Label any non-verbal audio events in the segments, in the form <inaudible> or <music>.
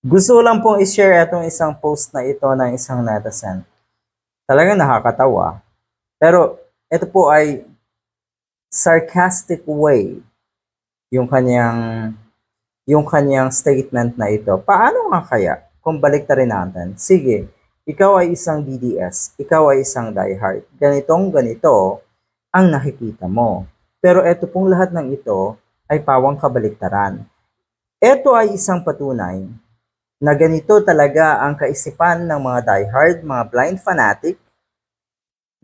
Gusto ko lang pong i-share itong isang post na ito ng isang netizen. Talagang nakakatawa. Pero ito po ay sarcastic way yung kanyang yung kanyang statement na ito. Paano nga kaya kung baliktarin natin? Sige, ikaw ay isang DDS, ikaw ay isang diehard. Ganitong ganito ang nakikita mo. Pero ito pong lahat ng ito ay pawang kabaliktaran. Ito ay isang patunay na ganito talaga ang kaisipan ng mga diehard, mga blind fanatic.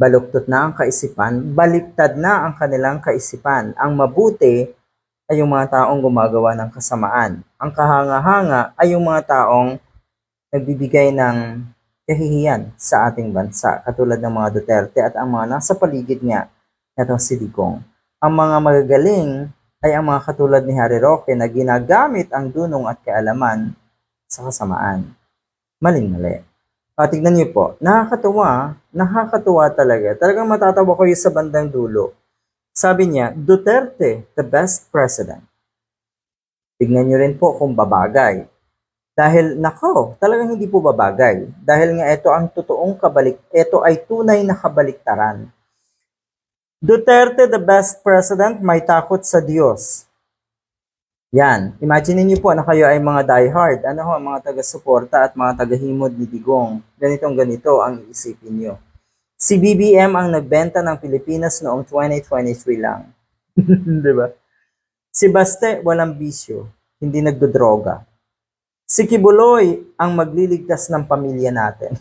Baluktot na ang kaisipan, baliktad na ang kanilang kaisipan. Ang mabuti ay yung mga taong gumagawa ng kasamaan. Ang kahanga-hanga ay yung mga taong nagbibigay ng kahihiyan sa ating bansa, katulad ng mga Duterte at ang mga nasa paligid niya, itong si Digong. Ang mga magagaling ay ang mga katulad ni Harry Roque na ginagamit ang dunong at kaalaman sa kasamaan. Maling-mali. O, tignan niyo po, nakakatuwa, nakakatuwa talaga. Talagang matatawa kayo sa bandang dulo. Sabi niya, Duterte, the best president. Tignan niyo rin po kung babagay. Dahil, nako, talagang hindi po babagay. Dahil nga ito ang totoong kabalik, ito ay tunay na kabaliktaran. Duterte, the best president, may takot sa Diyos. Yan. Imagine niyo po na kayo ay mga diehard. Ano ho, mga taga-suporta at mga taga-himod ni Digong. Ganitong ganito ang iisipin niyo. Si BBM ang nagbenta ng Pilipinas noong 2023 lang. <laughs> Di ba? Si Baste, walang bisyo. Hindi nagdodroga. Si Kibuloy ang magliligtas ng pamilya natin.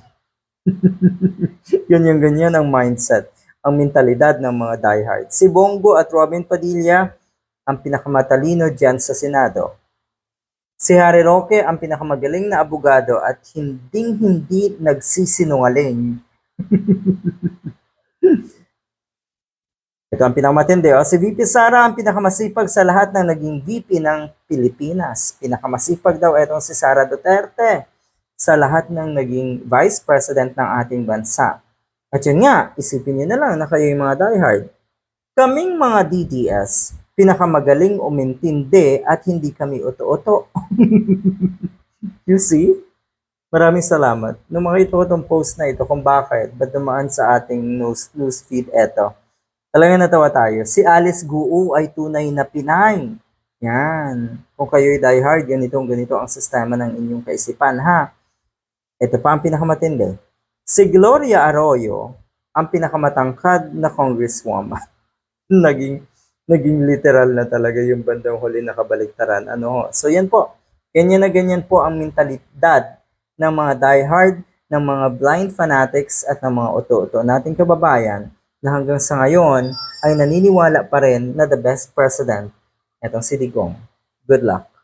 <laughs> Yun yung ganyan ang mindset, ang mentalidad ng mga diehard. Si Bongo at Robin Padilla ang pinakamatalino dyan sa Senado. Si Harry Roque ang pinakamagaling na abogado at hinding-hindi nagsisinungaling. <laughs> Ito ang pinakamatindi. O, si VP Sara ang pinakamasipag sa lahat ng naging VP ng Pilipinas. Pinakamasipag daw itong si Sara Duterte sa lahat ng naging Vice President ng ating bansa. At yun nga, isipin niyo na lang na kayo yung mga diehard. Kaming mga DDS, pinakamagaling umintindi at hindi kami uto-uto. <laughs> you see? Maraming salamat. Nung makita ko itong post na ito kung bakit, ba't dumaan sa ating news, news feed eto. Talagang natawa tayo. Si Alice Guu ay tunay na Pinay. Yan. Kung kayo'y diehard, ganitong ganito ang sistema ng inyong kaisipan, ha? Ito pa ang pinakamatindi. Si Gloria Arroyo, ang pinakamatangkad na congresswoman. <laughs> naging naging literal na talaga yung bandang huli na kabaliktaran. Ano? So yan po. Ganyan na ganyan po ang mentalidad ng mga diehard, ng mga blind fanatics at ng mga oto-oto nating kababayan na hanggang sa ngayon ay naniniwala pa rin na the best president, etong si Digong. Good luck.